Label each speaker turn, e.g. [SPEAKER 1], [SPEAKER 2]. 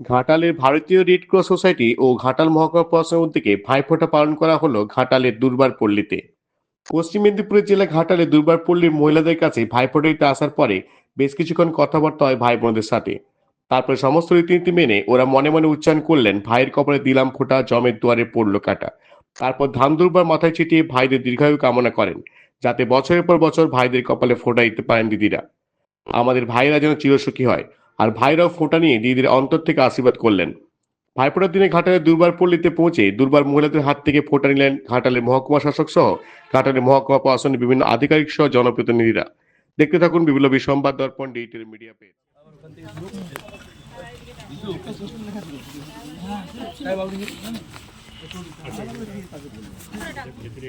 [SPEAKER 1] ঘাটালের ভারতীয় red cross society ও ঘাটাল মহকুমা প্রশাসনের উদ্যোগে ভাইফোঁটা পালন করা হলো ঘাটালের দুর্বার পল্লীতে। পশ্চিম মেদিনীপুর জেলা ঘাটালে দুর্বার পল্লীর মহিলাদের কাছে ভাইফোঁটা দিতে আসার পরে বেশ কিছুক্ষণ কথাবার্তা হয় ভাই বোনদের সাথে। তারপরে সমস্ত রীতিনীতি মেনে ওরা মনে মনে উচ্চারণ করলেন, ভাইয়ের কপালে দিলাম ফোঁটা, জমের দুয়ারে পড়ল কাটা। তারপর ধান দুর্বার মাথায় ছিটিয়ে ভাইদের দীর্ঘায়ু কামনা করেন, যাতে বছরের পর বছর ভাইদের কপালে ফোঁটা দিতে পারেন দিদিরা। আমাদের ভাইরা যেন চিরসুখী হয়। আর ভাইরাও ফোঁটা নিয়ে দিদির অন্তর থেকে আশীর্বাদ করলেন। ভাইফোঁটার দিনে ঘাটালের দুর্বার পল্লীতে পৌঁছে দুর্বার মহিলাদের হাত থেকে ফোঁটা নিলেন ঘাটালের মহকুমা শাসক সহ ঘাটালের মহকুমা প্রশাসনের বিভিন্ন আধিকারিক সহ জনপ্রতিনিধিরা। দেখতে থাকুন বিভিন্ন সংবাদ দর্পণ, ডিজিটাল মিডিয়া পেজ।
[SPEAKER 2] ভেতরে